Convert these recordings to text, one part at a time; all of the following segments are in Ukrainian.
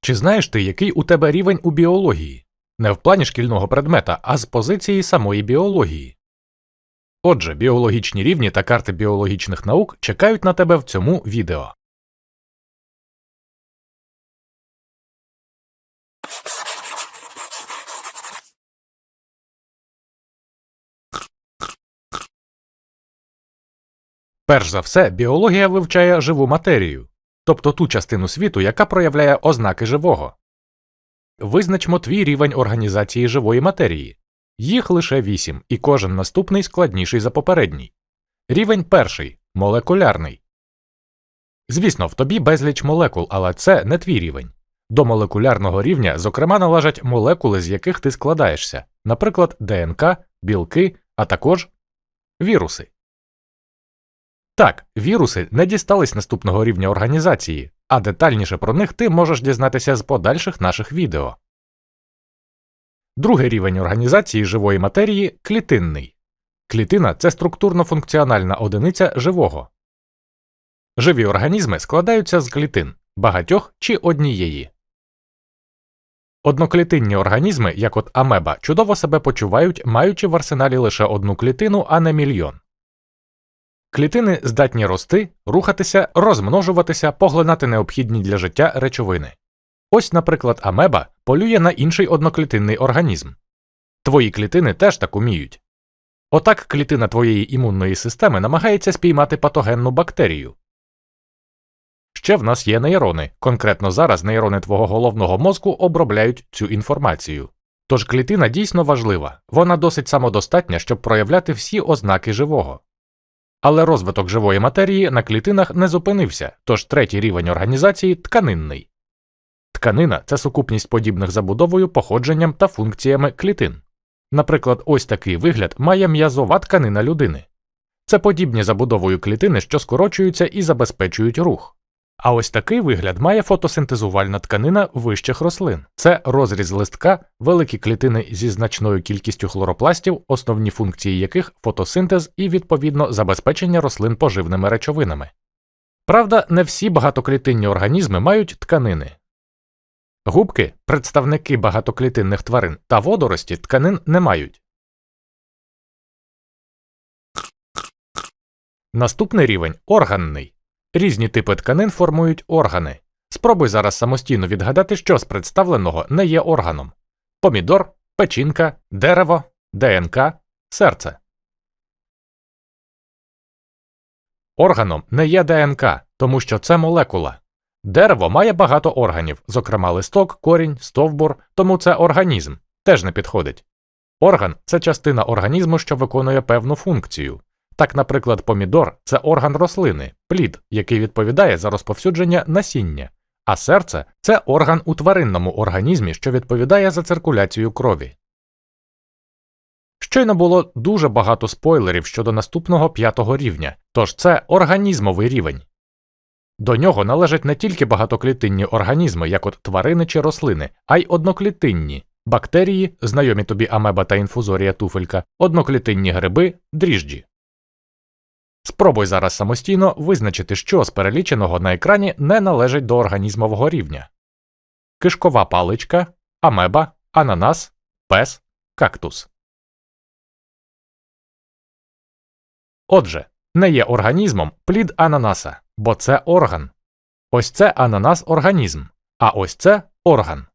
Чи знаєш ти, який у тебе рівень у біології? Не в плані шкільного предмета, а з позиції самої біології. Отже, біологічні рівні та карти біологічних наук чекають на тебе в цьому відео. Перш за все, біологія вивчає живу матерію, тобто ту частину світу, яка проявляє ознаки живого. Визначмо твій рівень організації живої матерії. Їх лише вісім, і кожен наступний складніший за попередній. Рівень перший молекулярний. Звісно, в тобі безліч молекул, але це не твій рівень. До молекулярного рівня, зокрема, належать молекули, з яких ти складаєшся, наприклад, ДНК, білки, а також віруси. Так, віруси не дістались наступного рівня організації, а детальніше про них ти можеш дізнатися з подальших наших відео. Другий рівень організації живої матерії клітинний. Клітина це структурно-функціональна одиниця живого. Живі організми складаються з клітин багатьох чи однієї. Одноклітинні організми, як от амеба, чудово себе почувають, маючи в арсеналі лише одну клітину, а не мільйон. Клітини здатні рости, рухатися, розмножуватися, поглинати необхідні для життя речовини. Ось, наприклад, амеба полює на інший одноклітинний організм. Твої клітини теж так уміють. Отак клітина твоєї імунної системи намагається спіймати патогенну бактерію. Ще в нас є нейрони, конкретно зараз нейрони твого головного мозку обробляють цю інформацію. Тож клітина дійсно важлива, вона досить самодостатня, щоб проявляти всі ознаки живого. Але розвиток живої матерії на клітинах не зупинився, тож третій рівень організації тканинний. Тканина це сукупність подібних забудовою, походженням та функціями клітин. Наприклад, ось такий вигляд має м'язова тканина людини. Це подібні забудовою клітини, що скорочуються і забезпечують рух. А ось такий вигляд має фотосинтезувальна тканина вищих рослин. Це розріз листка, великі клітини зі значною кількістю хлоропластів, основні функції яких фотосинтез і, відповідно, забезпечення рослин поживними речовинами. Правда, не всі багатоклітинні організми мають тканини. Губки, представники багатоклітинних тварин та водорості тканин не мають. Наступний рівень органний. Різні типи тканин формують органи. Спробуй зараз самостійно відгадати, що з представленого не є органом: помідор, печінка, дерево, ДНК, серце. Органом не є ДНК, тому що це молекула. Дерево має багато органів, зокрема листок, корінь, стовбур, тому це організм теж не підходить. Орган це частина організму, що виконує певну функцію. Так, наприклад, помідор це орган рослини, плід, який відповідає за розповсюдження насіння, а серце це орган у тваринному організмі, що відповідає за циркуляцію крові. Щойно було дуже багато спойлерів щодо наступного п'ятого рівня, тож це організмовий рівень. До нього належать не тільки багатоклітинні організми, як от тварини чи рослини, а й одноклітинні бактерії, знайомі тобі амеба та інфузорія туфелька, одноклітинні гриби, дріжджі. Спробуй зараз самостійно визначити, що з переліченого на екрані не належить до організмового рівня кишкова паличка, амеба, ананас, пес, кактус. Отже, не є організмом плід ананаса, бо це орган. Ось це ананас організм, а ось це орган.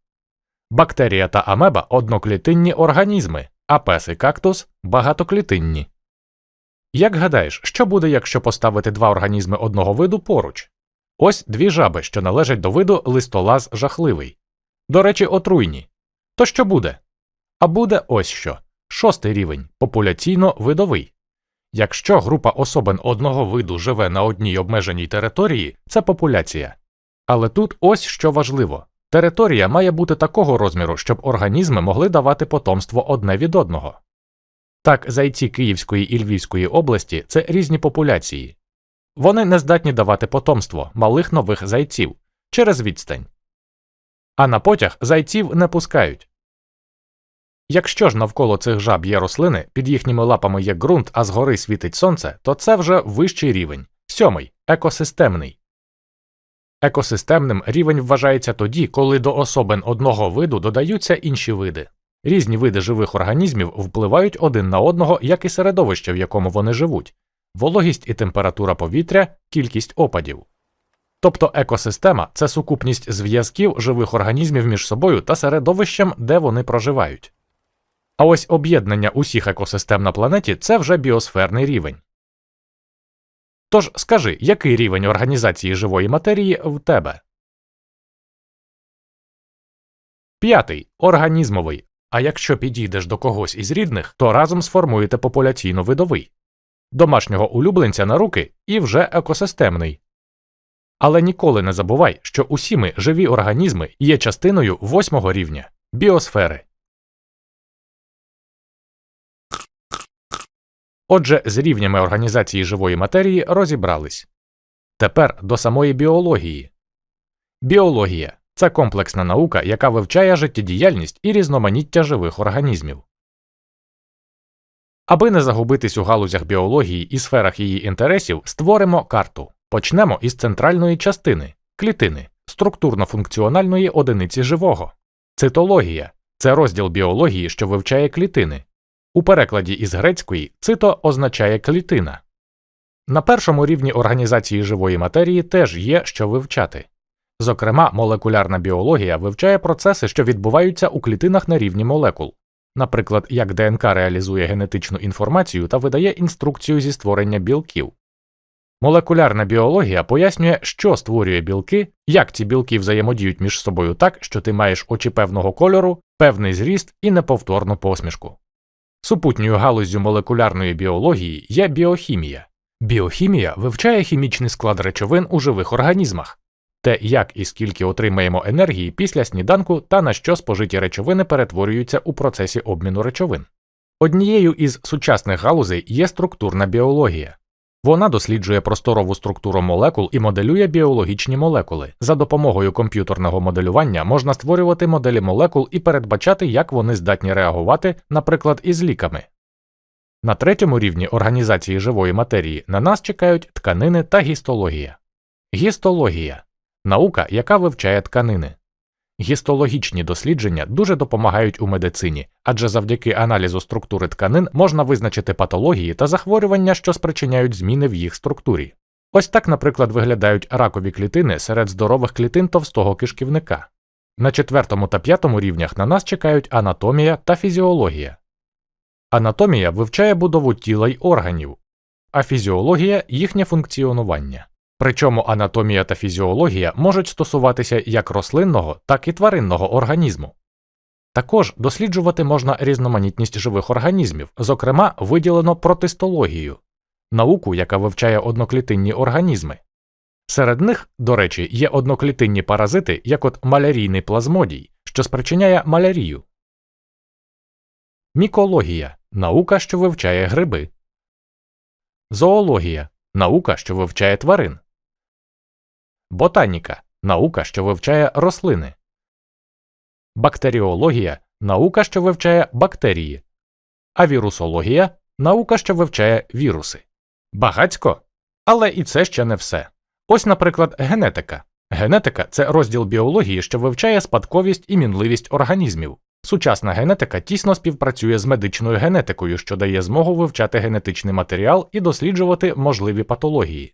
Бактерія та амеба одноклітинні організми, а пес і кактус багатоклітинні. Як гадаєш, що буде, якщо поставити два організми одного виду поруч? Ось дві жаби, що належать до виду листолаз жахливий. До речі, отруйні. То що буде? А буде ось що шостий рівень популяційно видовий. Якщо група особин одного виду живе на одній обмеженій території, це популяція. Але тут ось що важливо територія має бути такого розміру, щоб організми могли давати потомство одне від одного. Так, зайці Київської і Львівської області це різні популяції. Вони не здатні давати потомство малих нових зайців через відстань. А на потяг зайців не пускають. Якщо ж навколо цих жаб є рослини, під їхніми лапами є ґрунт, а згори світить сонце, то це вже вищий рівень, сьомий екосистемний. Екосистемним рівень вважається тоді, коли до особин одного виду додаються інші види. Різні види живих організмів впливають один на одного, як і середовище, в якому вони живуть, вологість і температура повітря, кількість опадів. Тобто екосистема це сукупність зв'язків живих організмів між собою та середовищем, де вони проживають. А ось об'єднання усіх екосистем на планеті це вже біосферний рівень. Тож скажи, який рівень організації живої матерії в тебе? П'ятий організмовий. А якщо підійдеш до когось із рідних, то разом сформуєте популяційно видовий, домашнього улюбленця на руки і вже екосистемний. Але ніколи не забувай, що усі ми живі організми є частиною восьмого рівня біосфери. Отже, з рівнями організації живої матерії розібрались. Тепер до самої біології. Біологія це комплексна наука, яка вивчає життєдіяльність і різноманіття живих організмів. Аби не загубитись у галузях біології і сферах її інтересів, створимо карту. Почнемо із центральної частини клітини, структурно-функціональної одиниці живого. Цитологія це розділ біології, що вивчає клітини. У перекладі із грецької цито означає клітина. На першому рівні організації живої матерії теж є що вивчати. Зокрема, молекулярна біологія вивчає процеси, що відбуваються у клітинах на рівні молекул, наприклад, як ДНК реалізує генетичну інформацію та видає інструкцію зі створення білків. Молекулярна біологія пояснює, що створює білки, як ці білки взаємодіють між собою так, що ти маєш очі певного кольору, певний зріст і неповторну посмішку. Супутньою галуззю молекулярної біології є біохімія. Біохімія вивчає хімічний склад речовин у живих організмах, те, як і скільки отримаємо енергії після сніданку та на що спожиті речовини перетворюються у процесі обміну речовин. Однією із сучасних галузей є структурна біологія. Вона досліджує просторову структуру молекул і моделює біологічні молекули. За допомогою комп'ютерного моделювання можна створювати моделі молекул і передбачати, як вони здатні реагувати, наприклад, із ліками. На третьому рівні організації живої матерії на нас чекають тканини та гістологія. Гістологія наука, яка вивчає тканини. Гістологічні дослідження дуже допомагають у медицині, адже завдяки аналізу структури тканин можна визначити патології та захворювання, що спричиняють зміни в їх структурі. Ось так, наприклад, виглядають ракові клітини серед здорових клітин товстого кишківника. На четвертому та п'ятому рівнях на нас чекають анатомія та фізіологія. Анатомія вивчає будову тіла й органів, а фізіологія їхнє функціонування. Причому анатомія та фізіологія можуть стосуватися як рослинного, так і тваринного організму. Також досліджувати можна різноманітність живих організмів, зокрема, виділено протистологію науку, яка вивчає одноклітинні організми. Серед них, до речі, є одноклітинні паразити, як от малярійний плазмодій, що спричиняє малярію, мікологія наука, що вивчає гриби, зоологія наука, що вивчає тварин. Ботаніка наука, що вивчає рослини, бактеріологія наука, що вивчає бактерії, а вірусологія наука, що вивчає віруси. Багацько. Але і це ще не все. Ось, наприклад, генетика. Генетика це розділ біології, що вивчає спадковість і мінливість організмів. Сучасна генетика тісно співпрацює з медичною генетикою, що дає змогу вивчати генетичний матеріал і досліджувати можливі патології.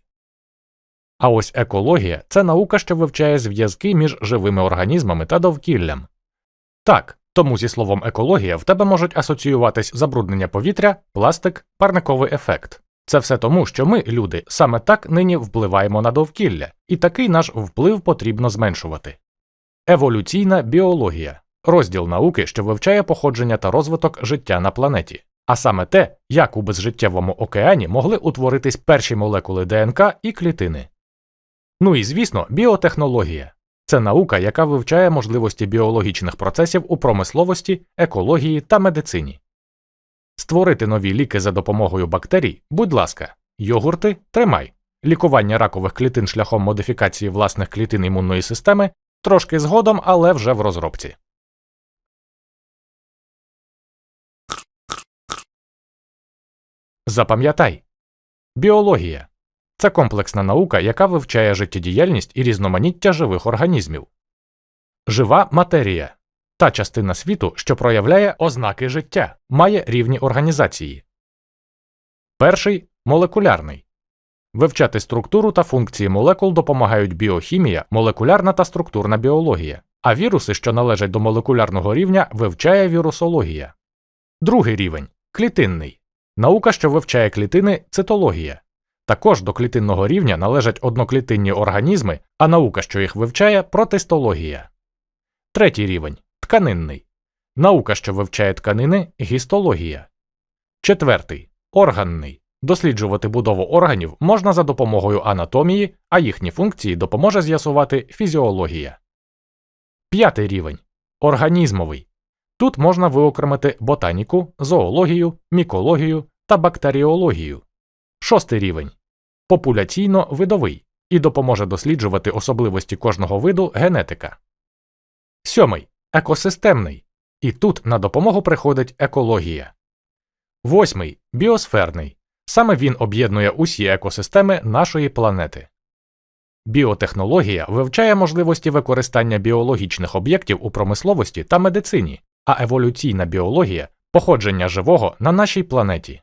А ось екологія це наука, що вивчає зв'язки між живими організмами та довкіллям. Так, тому зі словом екологія в тебе можуть асоціюватись забруднення повітря, пластик, парниковий ефект. Це все тому, що ми, люди, саме так нині впливаємо на довкілля, і такий наш вплив потрібно зменшувати. Еволюційна біологія розділ науки, що вивчає походження та розвиток життя на планеті, а саме те, як у безжиттєвому океані могли утворитись перші молекули ДНК і клітини. Ну і звісно, біотехнологія це наука, яка вивчає можливості біологічних процесів у промисловості, екології та медицині. Створити нові ліки за допомогою бактерій, будь ласка, йогурти тримай, лікування ракових клітин шляхом модифікації власних клітин імунної системи трошки згодом, але вже в розробці. Запам'ятай біологія Це комплексна наука, яка вивчає життєдіяльність і різноманіття живих організмів. Жива матерія та частина світу, що проявляє ознаки життя, має рівні організації. Перший молекулярний. Вивчати структуру та функції молекул допомагають біохімія, молекулярна та структурна біологія, а віруси, що належать до молекулярного рівня, вивчає вірусологія. Другий рівень клітинний. Наука, що вивчає клітини цитологія. Також до клітинного рівня належать одноклітинні організми, а наука, що їх вивчає протистологія. Третій рівень тканинний. Наука, що вивчає тканини гістологія. Четвертий органний. Досліджувати будову органів можна за допомогою анатомії, а їхні функції допоможе з'ясувати фізіологія. П'ятий рівень організмовий. Тут можна виокремити ботаніку, зоологію, мікологію та бактеріологію. Шостий рівень популяційно-видовий і допоможе досліджувати особливості кожного виду генетика. Сьомий екосистемний. І тут на допомогу приходить екологія. Восьмий біосферний. Саме він об'єднує усі екосистеми нашої планети. Біотехнологія вивчає можливості використання біологічних об'єктів у промисловості та медицині, а еволюційна біологія походження живого на нашій планеті.